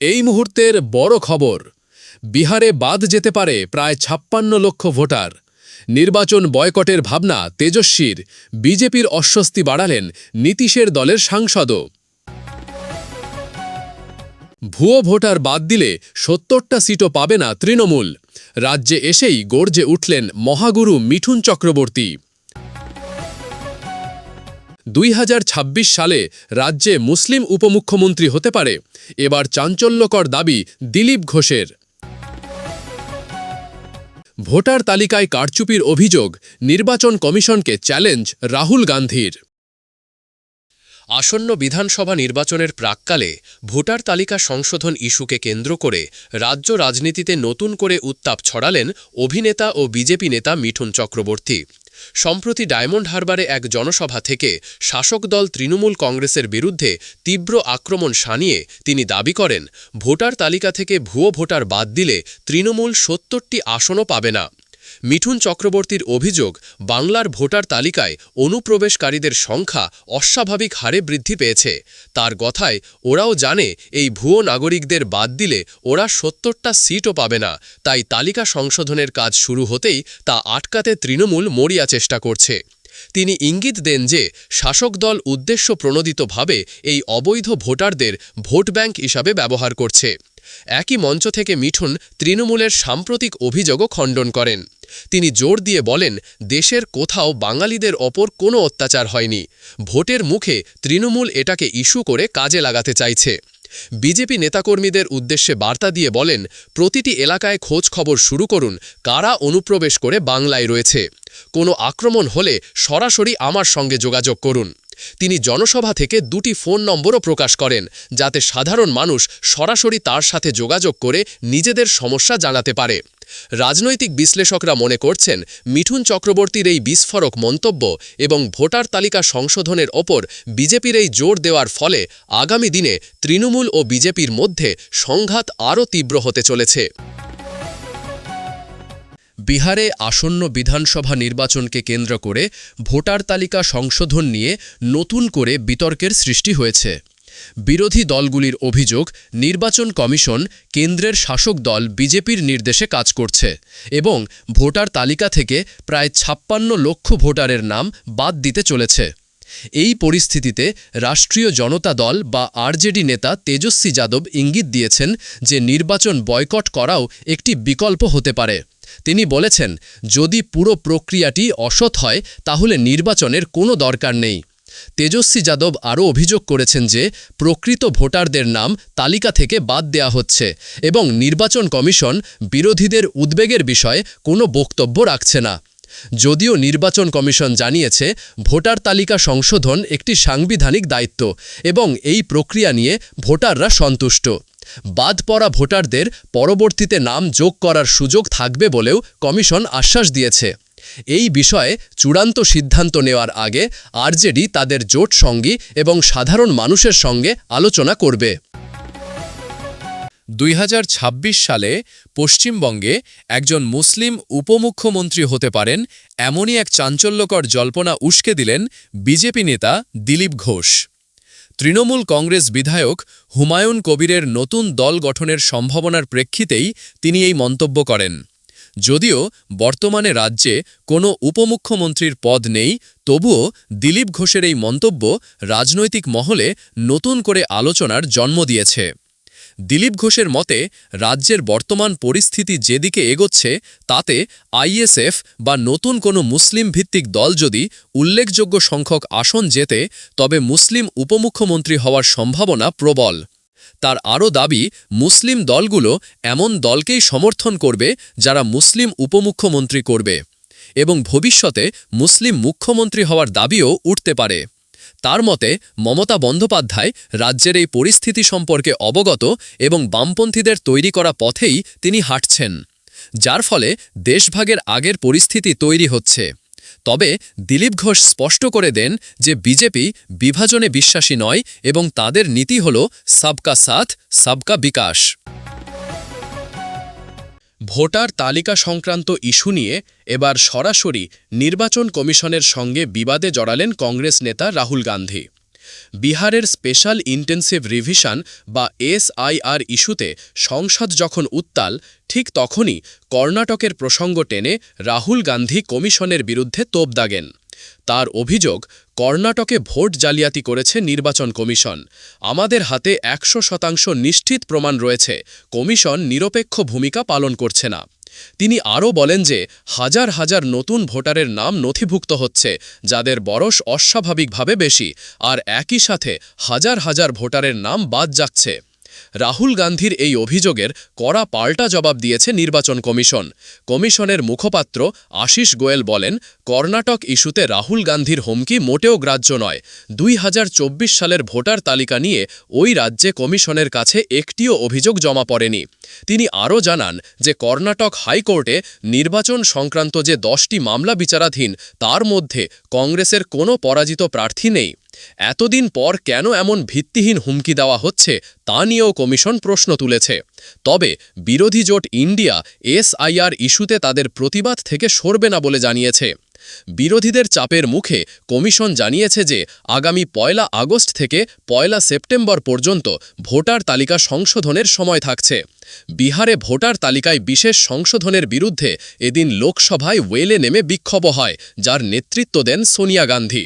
এই মুহূর্তের বড় খবর, বিহারে বাদ যেতে পারে প্রায় ছাপ্পান্ন লক্ষ ভোটার। নির্বাচন বয়কটের ভাবনা তেজস্বীর, বিজেপির অস্বস্তি বাড়ালেন নীতিশের দলের সাংসদও। ভুয়ো ভোটার বাদ দিলে সত্তরটা সিটও পাবে না তৃণমূল। রাজ্যে এসেই গর্জে উঠলেন মহাগুরু মিঠুন চক্রবর্তী। দুই হাজার ছাব্বিশ সালে রাজ্যে মুসলিম উপমুখ্যমন্ত্রী হতে পারে। এবার চাঞ্চল্যকর দাবি দিলীপ ঘোষের। ভোটার তালিকায় কারচুপির অভিযোগ, নির্বাচন কমিশনকে চ্যালেঞ্জ রাহুল গান্ধীর। আসন্ন বিধানসভা নির্বাচনের প্রাককালে ভোটার তালিকা সংশোধন ইস্যুকে কেন্দ্র করে রাজ্য রাজনীতিতে নতুন করে উত্তাপ ছড়ালেন অভিনেতা ও বিজেপি নেতা মিঠুন চক্রবর্তী। সম্প্রতি ডায়মন্ড হারবারে এক জনসভা থেকে শাসক দল তৃণমূল কংগ্রেসের বিরুদ্ধে তীব্র আক্রমণ সানিয়ে তিনি দাবি করেন, ভোটার তালিকা থেকে ভুয়ো ভোটার বাদ দিলে তৃণমূল সত্তরটি আসনও পাবে না। মিঠুন চক্রবর্তীর অভিযোগ, বাংলার ভোটার তালিকায় অনুপ্রবেশকারীদের সংখ্যা অস্বাভাবিক হারে বৃদ্ধি পেয়েছে। তার কথায়, ওরাও জানে এই ভুয়ো নাগরিকদের বাদ দিলে ওরা সত্তরটা সিটও পাবে না। তাই তালিকা সংশোধনের কাজ শুরু হতেই তা আটকাতে তৃণমূল মরিয়া চেষ্টা করছে। তিনি ইঙ্গিত দেন যে, শাসক দল উদ্দেশ্য প্রণোদিতভাবে এই অবৈধ ভোটারদের ভোট ব্যাংক হিসাবে ব্যবহার করছে। একই মঞ্চ থেকে মিঠুন তৃণমূলের সাম্প্রতিক অভিযোগও খণ্ডন করেন। তিনি জোর দিয়ে বলেন, দেশের কোথাও বাঙালিদের ওপর কোনো অত্যাচার হয়নি। ভোটের মুখে তৃণমূল এটাকে ইস্যু করে কাজে লাগাতে চাইছে। বিজেপি নেতাকর্মীদের উদ্দেশ্যে বার্তা দিয়ে বলেন, প্রতিটি এলাকায় খোঁজ খবর শুরু করুন, কারা অনুপ্রবেশ করে বাংলায় রয়েছে। কোনো আক্রমণ হলে সরাসরি আমার সঙ্গে যোগাযোগ করুন। তিনি জনসভা থেকে দুটি ফোন নম্বরও প্রকাশ করেন, যাতে সাধারণ মানুষ সরাসরি তার সাথে যোগাযোগ করে নিজেদের সমস্যা জানাতে পারে। রাজনৈতিক বিশ্লেষকরা মনে করছেন, মিঠুন চক্রবর্তীর এই বিস্ফোরক মন্তব্য এবং ভোটার তালিকা সংশোধনের ওপর বিজেপির এই জোর দেওয়ার ফলে আগামী দিনে তৃণমূল ও বিজেপির মধ্যে সংঘাত আরও তীব্র হতে চলেছে। বিহারে আসন্ন বিধানসভা নির্বাচনকে কেন্দ্র করে ভোটার তালিকা সংশোধন নিয়ে নতুন করে বিতর্কের সৃষ্টি হয়েছে। বিরোধী দলগুলির অভিযোগ, নির্বাচন কমিশন কেন্দ্রের শাসক দল বিজেপির নির্দেশে কাজ করছে এবং ভোটার তালিকা থেকে প্রায় ছাপ্পান্ন লক্ষ ভোটারের নাম বাদ দিতে চলেছে। এই পরিস্থিতিতে রাষ্ট্রীয় জনতা দল বা আরজেডি নেতা তেজস্বী যাদব ইঙ্গিত দিয়েছেন যে নির্বাচন বয়কট করাও একটি বিকল্প হতে পারে। তিনি বলেছেন, যদি পুরো প্রক্রিয়াটি অসৎ হয়, তাহলে নির্বাচনের কোনো দরকার নেই। তেজস্বী যাদব আরও অভিযোগ করেছেন যে প্রকৃত ভোটারদের নাম তালিকা থেকে বাদ দেয়া হচ্ছে এবং নির্বাচন কমিশন বিরোধীদের উদ্বেগের বিষয়ে কোনো বক্তব্য রাখছে না। যদিও নির্বাচন কমিশন জানিয়েছে, ভোটার তালিকা সংশোধন একটি সাংবিধানিক দায়িত্ব এবং এই প্রক্রিয়া নিয়ে ভোটাররা সন্তুষ্ট। বাদ পড়া ভোটারদের পরবর্তীতে নাম যোগ করার সুযোগ থাকবে বলেও কমিশন আশ্বাস দিয়েছে। এই বিষয়ে চূড়ান্ত সিদ্ধান্ত নেওয়ার আগে আরজেডি তাদের জোট সঙ্গী এবং সাধারণ মানুষের সঙ্গে আলোচনা করবে। দুই হাজার ছাব্বিশ সালে পশ্চিমবঙ্গে একজন মুসলিম উপমুখ্যমন্ত্রী হতে পারেন এমনই এক চাঞ্চল্যকর জল্পনা উস্কে দিলেন বিজেপি নেতা দিলীপ ঘোষ। তৃণমূল কংগ্রেস বিধায়ক হুমায়ুন কবিরের নতুন দল গঠনের সম্ভাবনার প্রেক্ষিতেই তিনি এই মন্তব্য করেন। যদিও বর্তমানে রাজ্যে কোনো উপমুখ্যমন্ত্রীর পদ নেই, তবুও দিলীপ ঘোষের এই মন্তব্য রাজনৈতিক মহলে নতুন করে আলোচনার জন্ম দিয়েছে। দিলীপ ঘোষের মতে, রাজ্যের বর্তমান পরিস্থিতি যেদিকে এগোচ্ছে, তাতে আইএসএফ বা নতুন কোনো মুসলিম ভিত্তিক দল যদি উল্লেখযোগ্য সংখ্যক আসন জেতে, তবে মুসলিম উপমুখ্যমন্ত্রী হওয়ার সম্ভাবনা প্রবল। তার আরও দাবি, মুসলিম দলগুলো এমন দলকেই সমর্থন করবে যারা মুসলিম উপমুখ্যমন্ত্রী করবে এবং ভবিষ্যতে মুসলিম মুখ্যমন্ত্রী হওয়ার দাবিও উঠতে পারে। তার মতে, মমতা বন্দ্যোপাধ্যায় রাজ্যের এই পরিস্থিতি সম্পর্কে অবগত এবং বামপন্থীদের তৈরি করা পথেই তিনি হাঁটছেন, যার ফলে দেশভাগের আগের পরিস্থিতি তৈরি হচ্ছে। তবে দিলীপ ঘোষ স্পষ্ট করে দেন যে বিজেপি বিভাজনে বিশ্বাসী নয় এবং তাদের নীতি হল সাবকা সাথ, সাবকা বিকাশ। ভোটার তালিকা সংক্রান্ত ইস্যু নিয়ে এবার সরাসরি নির্বাচন কমিশনের সঙ্গে বিবাদে জড়ালেন কংগ্রেস নেতা রাহুল গান্ধী। বিহারের স্পেশাল ইন্টেন্সিভ রিভিশন বা এসআইআর ইস্যুতে সংসদ যখন উত্তাল, ঠিক তখনই কর্ণাটকের প্রসঙ্গ টেনে রাহুল গান্ধী কমিশনের বিরুদ্ধে তোপ দাগেন। তার অভিযোগ, কর্ণাটকে ভোট জালিয়াতি করেছে নির্বাচন কমিশন। আমাদের হাতে একশো শতাংশ নিশ্চিত প্রমাণ রয়েছে। কমিশন নিরপেক্ষ ভূমিকা পালন করছে না। তিনি আরও বলেন যে হাজার হাজার নতুন ভোটারের নাম নথিভুক্ত হচ্ছে, যাদের বরস অস্বাভাবিকভাবে বেশি, আর একই সাথে হাজার হাজার ভোটারের নাম বাদ যাচ্ছে। রাহুল গান্ধীর এই অভিযোগের কড়া পাল্টা জবাব দিয়েছে নির্বাচন কমিশন। কমিশনের মুখপাত্র আশিস গোয়েল বলেন, কর্ণাটক ইস্যুতে রাহুল গান্ধীর হুমকি মোটেও গ্রাহ্য নয়। দুই সালের ভোটার তালিকা নিয়ে ওই রাজ্যে কমিশনের কাছে একটিও অভিযোগ জমা পড়েনি। তিনি আরও জানান যে, কর্ণাটক হাইকোর্টে নির্বাচন সংক্রান্ত যে দশটি মামলা বিচারাধীন, তার মধ্যে কংগ্রেসের কোনো পরাজিত প্রার্থী নেই। এতদিন পর কেন এমন ভিত্তিহীন হুমকি দেওয়া হচ্ছে তা নিয়েও কমিশন প্রশ্ন তুলেছে। তবে বিরোধী জোট ইন্ডিয়া এসআইআর ইস্যুতে তাদের প্রতিবাদ থেকে সরবে না বলে জানিয়েছে। বিরোধীদের চাপের মুখে কমিশন জানিয়েছে যে আগামী পয়লা আগস্ট থেকে পয়লা সেপ্টেম্বর পর্যন্ত ভোটার তালিকা সংশোধনের সময় থাকছে। বিহারে ভোটার তালিকায় বিশেষ সংশোধনের বিরুদ্ধে এদিন লোকসভায় ওয়েলে নেমে বিক্ষোভ হয়, যার নেতৃত্ব দেন সোনিয়া গান্ধী।